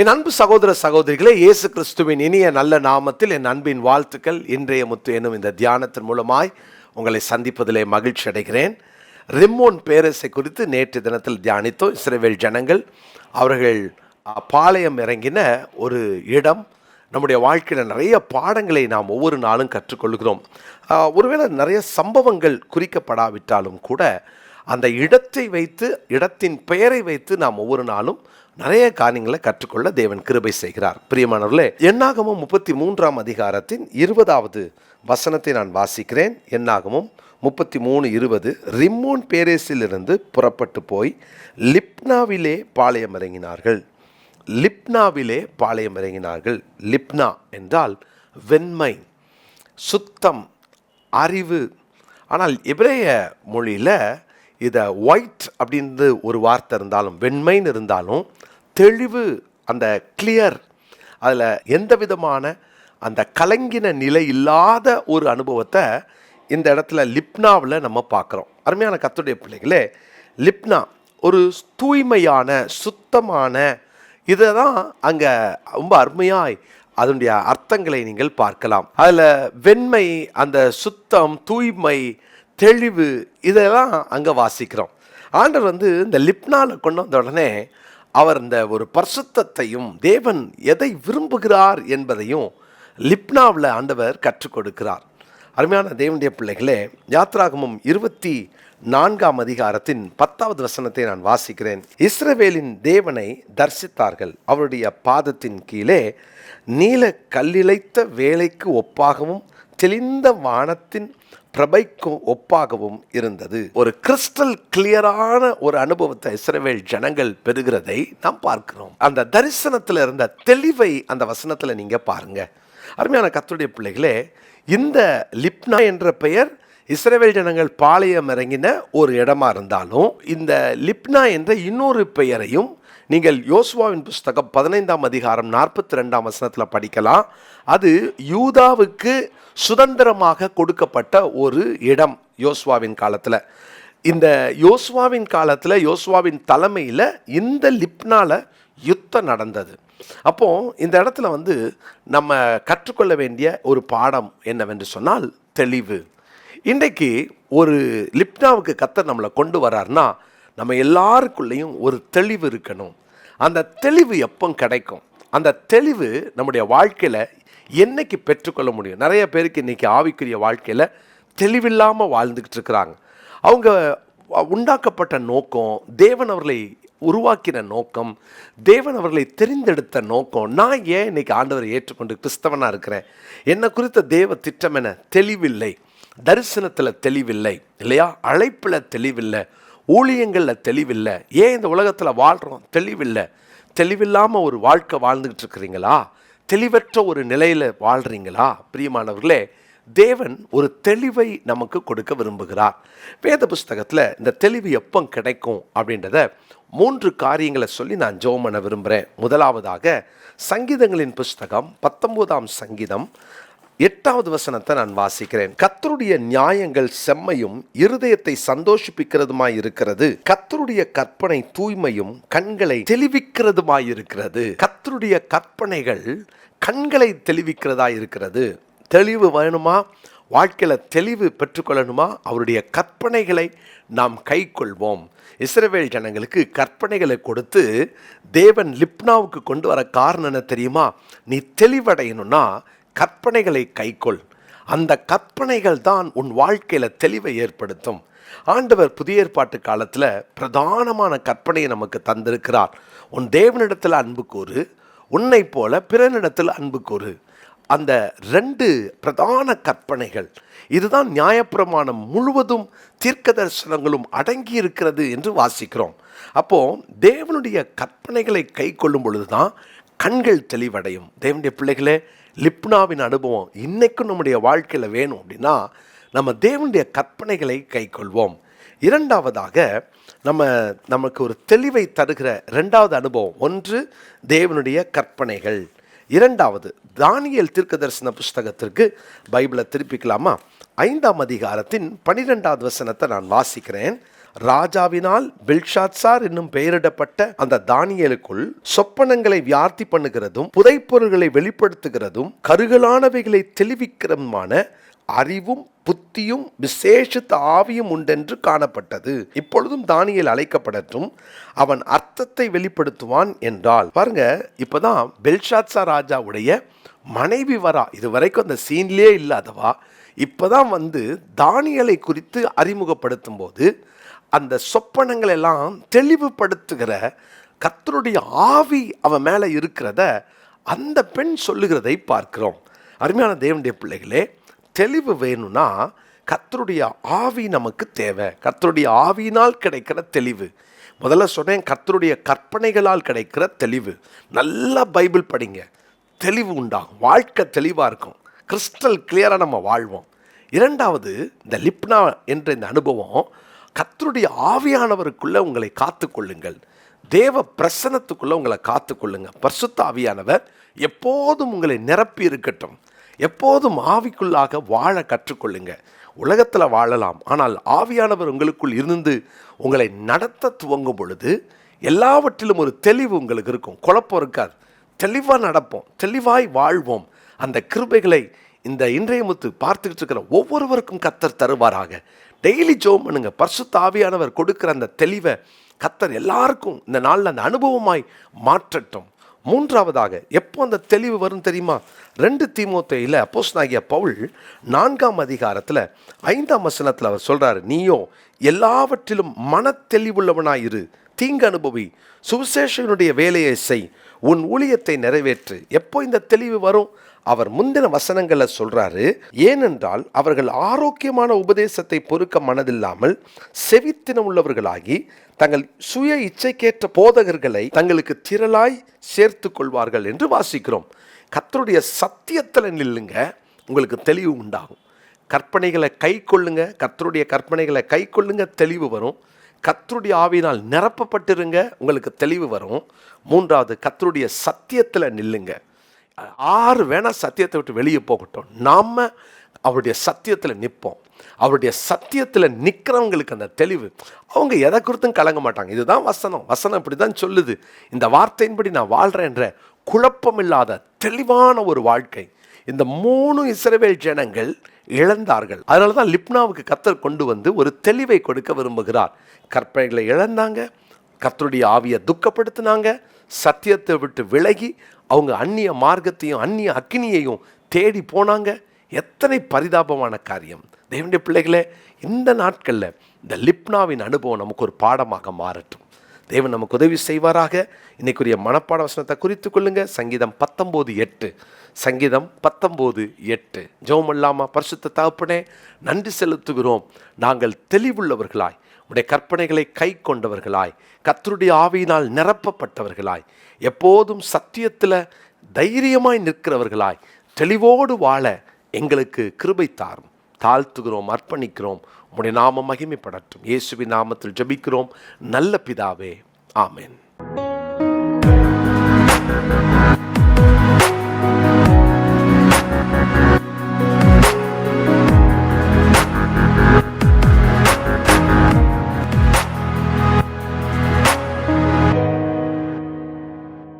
என் அன்பு சகோதர சகோதரிகளே இயேசு கிறிஸ்துவின் இனிய நல்ல நாமத்தில் என் அன்பின் வாழ்த்துக்கள். இன்றைய முத்து என்னும் இந்த தியானத்தின் மூலமாய் உங்களை சந்திப்பதிலே மகிழ்ச்சி அடைகிறேன். ரிம்மோன் பேரரசை குறித்து நேற்று தினத்தில் தியானித்தோம். இஸ்ரேவேல் ஜனங்கள் அவர்கள் பாளையம் இறங்கின ஒரு இடம். நம்முடைய வாழ்க்கையில் நிறைய பாடங்களை நாம் ஒவ்வொரு நாளும் கற்றுக்கொள்கிறோம். ஒருவேளை நிறைய சம்பவங்கள் குறிக்கப்படாவிட்டாலும் கூட அந்த இடத்தை வைத்து இடத்தின் பெயரை வைத்து நாம் ஒவ்வொரு நாளும் நிறைய காரியங்களை கற்றுக்கொள்ள தேவன் கிருபை செய்கிறார். பிரியமானவர்களே எண்ணாகமும் முப்பத்தி மூன்றாம் அதிகாரத்தின் இருபதாவது வசனத்தை நான் வாசிக்கிறேன். எண்ணாகமும் முப்பத்தி மூணு இருபது ரிம்மோன் பேரேஸிலிருந்து புறப்பட்டு போய் லிப்னாவிலே பாளையம் இறங்கினார்கள். லிப்னாவிலே பாளையம் இறங்கினார்கள். லிப்னா என்றால் வெண்மை சுத்தம் அறிவு. ஆனால் இவரைய மொழியில் இதை ஒயிட் அப்படின்றது ஒரு வார்த்தை இருந்தாலும் வெண்மைன்னு இருந்தாலும் தெளிவு அந்த கிளியர் அதில் எந்த விதமான அந்த கலங்கின நிலை இல்லாத ஒரு அனுபவத்தை இந்த இடத்துல லிப்னாவில் நம்ம பார்க்குறோம். அருமையான கத்துடைய பிள்ளைகளே லிப்னா ஒரு தூய்மையான சுத்தமான இதை தான் அங்கே ரொம்ப அருமையாய் அதனுடைய அர்த்தங்களை நீங்கள் பார்க்கலாம். அதில் வெண்மை அந்த சுத்தம் தூய்மை தெளிவு இதெல்லாம் அங்கே வாசிக்கிறோம். ஆண்டவர் வந்து இந்த லிப்னாவில் கொண்டு வந்த உடனே அவர் இந்த ஒரு பரிசுத்தையும் தேவன் எதை விரும்புகிறார் என்பதையும் லிப்னாவில் ஆண்டவர் கற்றுக் கொடுக்கிறார். அருமையான தேவனுடைய பிள்ளைகளே யாத்ராகமும் இருபத்தி நான்காம் அதிகாரத்தின் பத்தாவது வசனத்தை நான் வாசிக்கிறேன். இஸ்ரவேலின் தேவனை தரிசித்தார்கள். அவருடைய பாதத்தின் கீழே நீல கல்லிழைத்த வேலைக்கு ஒப்பாகவும் தெளிந்த வானத்தின் பிரபைக்கும் ஒப்பாகவும் இருந்தது. ஒரு கிறிஸ்டல் கிளியரான ஒரு அனுபவத்தை இஸ்ரவேல் ஜனங்கள் பெறுகிறதை நாம் பார்க்கிறோம். அந்த தரிசனத்தில் இருந்த தெளிவை அந்த வசனத்தில் நீங்க பாருங்க. அருமையான கத்துடைய பிள்ளைகளே இந்த லிப்னா என்ற பெயர் இஸ்ரவேல் ஜனங்கள் பாளையம் இறங்கின ஒரு இடமா இருந்தாலும் இந்த லிப்னா என்ற இன்னொரு பெயரையும் நீங்கள் யோசுவாவின் புஸ்தகம் பதினைந்தாம் அதிகாரம் நாற்பத்தி ரெண்டாம் வசனத்தில் படிக்கலாம். அது யூதாவுக்கு சுதந்திரமாக கொடுக்கப்பட்ட ஒரு இடம் யோசுவாவின் காலத்தில். இந்த யோசுவாவின் காலத்தில் யோசுவாவின் தலைமையில் இந்த லிப்னால யுத்தம் நடந்தது. அப்போது இந்த இடத்துல வந்து நம்ம கற்றுக்கொள்ள வேண்டிய ஒரு பாடம் என்னவென்று சொன்னால் தெளிவு. இன்றைக்கு ஒரு லிப்னாவுக்கு கத்தர் நம்மளை கொண்டு வரார்னா நம்ம எல்லாருக்குள்ளேயும் ஒரு தெளிவு இருக்கணும். அந்த தெளிவு எப்போ கிடைக்கும்? அந்த தெளிவு நம்முடைய வாழ்க்கையில் என்னைக்கு பெற்றுக்கொள்ள முடியும்? நிறைய பேருக்கு இன்றைக்கி ஆவிக்குரிய வாழ்க்கையில் தெளிவில்லாமல் வாழ்ந்துக்கிட்டு இருக்கிறாங்க. அவங்க உண்டாக்கப்பட்ட நோக்கம் தேவன் அவர்களை உருவாக்கின நோக்கம் தேவன் அவர்களை தெரிந்தெடுத்த நோக்கம். நான் ஏன் இன்னைக்கு ஆண்டவரை ஏற்றுக்கொண்டு கிறிஸ்தவனாக இருக்கிறேன்? என்னை குறித்த தேவ திட்டம் என தெளிவில்லை. தரிசனத்தில் தெளிவில்லை இல்லையா? அழைப்பில் தெளிவில்லை. ஊழியங்களில் தெளிவில்லை. ஏன் இந்த உலகத்தில் வாழ்கிறோம் தெளிவில்லை. தெளிவில்லாமல் ஒரு வாழ்க்கை வாழ்ந்துக்கிட்டு இருக்கிறீங்களா? தெளிவற்ற ஒரு நிலையில் வாழ்கிறீங்களா பிரியமானவர்களே தேவன் ஒரு தெளிவை நமக்கு கொடுக்க விரும்புகிறார். வேத புஸ்தகத்தில் இந்த தெளிவு எப்போ கிடைக்கும் அப்படின்றத மூன்று காரியங்களை சொல்லி நான் ஜோம் பண்ண விரும்புகிறேன் முதலாவதாக சங்கீதங்களின் புஸ்தகம் பத்தொம்போதாம் சங்கீதம் எட்டாவது வசனத்தை நான் வாசிக்கிறேன். கத்தருடைய நியாயங்கள் செம்மையும் இருதயத்தை சந்தோஷிப்பிக்கிறதுமாய் இருக்கிறது. கத்தருடைய கற்பனை தூய்மையும் கண்களை தெளிவிக்கிறதுமாய் இருக்கிறது. கத்தருடைய கற்பனைகள் கண்களை தெளிவிக்கிறதா இருக்கிறது. தெளிவு வேணுமா? வாழ்க்கையில் தெளிவு பெற்றுக்கொள்ளணுமா? அவருடைய கற்பனைகளை நாம் கை கொள்வோம் இஸ்ரவேல் ஜனங்களுக்கு கற்பனைகளை கொடுத்து தேவன் லிப்னாவுக்கு கொண்டு வர காரணம் என்ன தெரியுமா? நீ தெளிவடையணும்னா கற்பனைகளை கைக்கொள். அந்த கற்பனைகள் தான் உன் வாழ்க்கையில் தெளிவை ஏற்படுத்தும். ஆண்டவர் புதிய ஏற்பாட்டு காலத்தில் பிரதானமான கற்பனையை நமக்கு தந்திருக்கிறார். உன் தேவனிடத்தில் அன்பு கூறு உன்னை போல பிறனிடத்தில் அன்பு கூறு. அந்த ரெண்டு பிரதான கற்பனைகள் இதுதான் நியாயப்பிரமாணம் முழுவதும் தீர்க்க தரிசனங்களும் அடங்கி இருக்கிறது என்று வாசிக்கிறோம். அப்போ தேவனுடைய கற்பனைகளை கை கொள்ளும் பொழுதுதான் கண்கள் தெளிவடையும். தேவனுடைய பிள்ளைகளே லிப்னாவின் அனுபவம் இன்றைக்கும் நம்முடைய வாழ்க்கையில் வேணும் அப்படின்னா நம்ம தேவனுடைய கற்பனைகளை கை கொள்வோம். இரண்டாவதாக நம்ம நமக்கு ஒரு தெளிவை தருகிற ரெண்டாவது அனுபவம். ஒன்று தேவனுடைய கற்பனைகள். இரண்டாவது தானியல் தீர்க்க தரிசன புஸ்தகத்திற்கு பைபிளை திருப்பிக்கலாமா? ஐந்தாம் அதிகாரத்தின் பனிரெண்டாவது வசனத்தை நான் வாசிக்கிறேன். ராஜாவினால் பில்ஷாத்சார் என்னும் பெயரிடப்பட்ட அந்த தானியலுக்குள் சொப்பனங்களை வியார்த்தி பண்ணுகிறதும் புதைப்பொருள்களை வெளிப்படுத்துகிறதும் கருகலானவைகளை தெளிவிக்கிறதுமான அறிவும் புத்தியும் விசேஷித்த ஆவியும் உண்டென்று காணப்பட்டது. இப்பொழுதும் தானியல் அழைக்கப்படட்டும். அவன் அர்த்தத்தை வெளிப்படுத்துவான் என்றால் பாருங்க இப்போதான் பெல்ஷாத்சா ராஜாவுடைய மனைவி வரா. இது வரைக்கும் அந்த சீன்லேயே இல்லாதவா? இப்போதான் வந்து தானியலை குறித்து அறிமுகப்படுத்தும் போது அந்த சொப்பனங்கள் எல்லாம் தெளிவுபடுத்துகிற கத்தருடைய ஆவி அவன் மேலே இருக்கிறத அந்த பெண் சொல்லுகிறதை பார்க்கிறோம். அருமையான தேவனுடைய பிள்ளைகளே தெளிவு வேணும்னா கத்தருடைய ஆவி நமக்கு தேவை. கத்தருடைய ஆவியினால் கிடைக்கிற தெளிவு. முதல்ல சொன்னேன் கத்தருடைய கற்பனைகளால் கிடைக்கிற தெளிவு. நல்லா பைபிள் படிங்க. தெளிவு உண்டாகும். வாழ்க்கை தெளிவாக இருக்கும். கிறிஸ்டல் கிளியராக நம்ம வாழ்வோம். இரண்டாவது இந்த லிப்னா என்ற இந்த அனுபவம் கத்தருடைய ஆவியானவருக்குள்ளே உங்களை காத்துக்கொள்ளுங்கள். தேவ பிரசனத்துக்குள்ளே உங்களை காத்துக்கொள்ளுங்கள் பர்சுத்த ஆவியானவர் எப்போதும் உங்களை நிரப்பி இருக்கட்டும். எப்போதும் ஆவிக்குள்ளாக வாழ கற்றுக்கொள்ளுங்க. உலகத்தில் வாழலாம். ஆனால் ஆவியானவர் உங்களுக்குள் இருந்து உங்களை நடத்த துவங்கும் பொழுது எல்லாவற்றிலும் ஒரு தெளிவு உங்களுக்கு இருக்கும். குழப்பம் இருக்காது. தெளிவாக நடப்போம். தெளிவாய் வாழ்வோம். அந்த கிருபைகளை இந்த இன்றைய முத்து பார்த்துக்கிட்டு இருக்கிற ஒவ்வொருவருக்கும் கத்தர் தருவாராக. டெய்லி ஜோம் பண்ணுங்க. பர்சு ஆவியானவர் கொடுக்குற அந்த தெளிவை கத்தர் எல்லாருக்கும் இந்த நாளில் அந்த அனுபவமாய் மாற்றட்டும். மூன்றாவதாக எப்போ அந்த தெளிவு வரும் தெரியுமா? ரெண்டு தீமோத்தையில் அப்போஸ் நாகிய பவுல் நான்காம் அதிகாரத்தில் ஐந்தாம் வசனத்தில் அவர் சொல்றாரு நீயோ எல்லாவற்றிலும் மன தெளிவுள்ளவனாயிரு தீங்கு அனுபவி சுவிசேஷனுடைய வேலையை செய். உன் ஊழியத்தை நிறைவேற்று. எப்போ இந்த தெளிவு வரும்? அவர் முந்தின வசனங்களில் சொல்றாரு ஏனென்றால் அவர்கள் ஆரோக்கியமான உபதேசத்தை பொறுக்க மனதில்லாமல் செவித்தினம் உள்ளவர்களாகி தங்கள் சுய இச்சைக்கேற்ற போதகர்களை தங்களுக்கு திரளாய் சேர்த்து கொள்வார்கள் என்று வாசிக்கிறோம். கத்தருடைய சத்தியத்தில் நில்லுங்க உங்களுக்கு தெளிவு உண்டாகும். கற்பனைகளை கை கொள்ளுங்க. கத்தருடைய கற்பனைகளை கை கொள்ளுங்க தெளிவு வரும். கத்தருடைய ஆவியினால் நிரப்பப்பட்டிருங்க உங்களுக்கு தெளிவு வரும். மூன்றாவது கத்தருடைய சத்தியத்தில் நில்லுங்க. ஆறு வேணால் சத்தியத்தை விட்டு வெளியே போகட்டும். நாம் அவருடைய சத்தியத்தில் நிற்போம். அவருடைய சத்தியத்தில் நிற்கிறவங்களுக்கு அந்த தெளிவு. அவங்க எதை குறித்தும் கலங்க மாட்டாங்க. இதுதான் வசனம். வசனம் இப்படி தான் சொல்லுது. இந்த வார்த்தையின்படி நான் வாழ்கிறேன்ற குழப்பமில்லாத தெளிவான ஒரு வாழ்க்கை. இந்த மூணு இஸ்ரவேல் ஜனங்கள் இழந்தார்கள். அதனால தான் லிப்னாவுக்கு கத்தர் கொண்டு வந்து ஒரு தெளிவை கொடுக்க விரும்புகிறார். கற்பனைகளை இழந்தாங்க. கர்த்தருடைய ஆவியை துக்கப்படுத்தினாங்க. சத்தியத்தை விட்டு விலகி அவங்க அந்நிய மார்க்கத்தையும் அந்நிய அக்கினியையும் தேடி போனாங்க. எத்தனை பரிதாபமான காரியம். தேவனுடைய பிள்ளைகளே இந்த நாட்களில் இந்த லிப்னாவின் அனுபவம் நமக்கு ஒரு பாடமாக மாறட்டும். தேவன் நமக்கு உதவி செய்வாராக. இன்னைக்குரிய மனப்பாட வசனத்தை குறித்து கொள்ளுங்க. சங்கீதம் பத்தொம்போது எட்டு. சங்கீதம் பத்தொம்போது எட்டு. ஜோம் இல்லாமா பரிசுத்த தகப்பனே நன்றி செலுத்துகிறோம். நாங்கள் தெளிவுள்ளவர்களாய் உடைய கற்பனைகளை கை கொண்டவர்களாய் கத்தருடைய ஆவியினால் நிரப்பப்பட்டவர்களாய் எப்போதும் சத்தியத்தில் தைரியமாய் நிற்கிறவர்களாய் தெளிவோடு வாழ எங்களுக்கு கிருபை தாரும். தாழ்த்துகிறோம் அர்ப்பணிக்கிறோம். உம்முடைய நாமம் மகிமைப்படட்டும். இயேசுவின் நாமத்தில் ஜபிக்கிறோம். நல்ல பிதாவே. ஆமேன்.